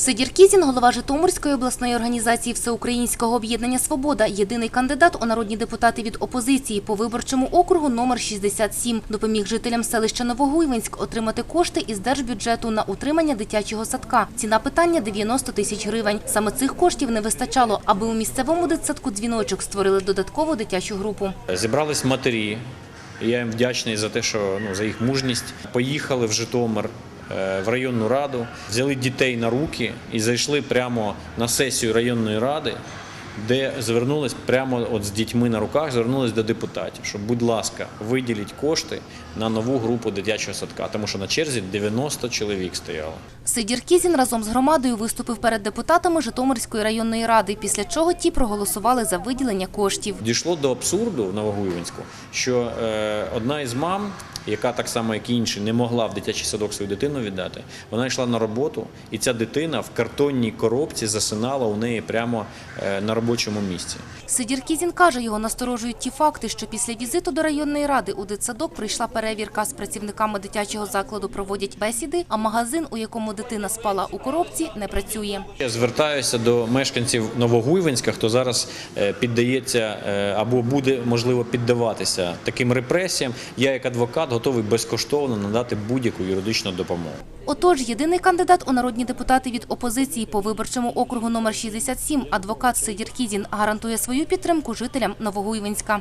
Сидір Кізін, голова Житомирської обласної організації Всеукраїнського об'єднання Свобода, єдиний кандидат у народні депутати від опозиції по виборчому округу номер 67, допоміг жителям селища Новогуйвинськ отримати кошти із держбюджету на утримання дитячого садка. Ціна питання 90 тисяч гривень. Саме цих коштів не вистачало, аби у місцевому дитсадку дзвіночок створили додаткову дитячу групу. Зібрались матері. Я їм вдячний за те, що ну за їх мужність. Поїхали в Житомир в районну раду, взяли дітей на руки і зайшли прямо на сесію районної ради, де звернулись прямо от з дітьми на руках, звернулись до депутатів, що, будь ласка, виділіть кошти на нову групу дитячого садка, тому що на черзі 90 чоловік стояло. Сидір Кізін разом з громадою виступив перед депутатами Житомирської районної ради, після чого ті проголосували за виділення коштів. Дійшло до абсурду в Новогуйвинську, що е, одна із мам, яка так само, як і інші, не могла в дитячий садок свою дитину віддати, вона йшла на роботу, і ця дитина в картонній коробці засинала у неї прямо е, на робочому місці. Сидір Кізін каже, його насторожують ті факти, що після візиту до районної ради у дитсадок прийшла перевірка з працівниками дитячого закладу проводять бесіди, а магазин, у якому дитина спала у коробці, не працює. Я звертаюся до мешканців Новогуйвинська, хто зараз е, піддається е, або буде можливо піддаватися таким репресіям. Я, як адвокат, готовий безкоштовно надати будь-яку юридичну допомогу. Отож, єдиний кандидат у народні депутати від опозиції по виборчому округу номер 67, адвокат Сидір Кізін, гарантує свою підтримку жителям Новогуйвинська.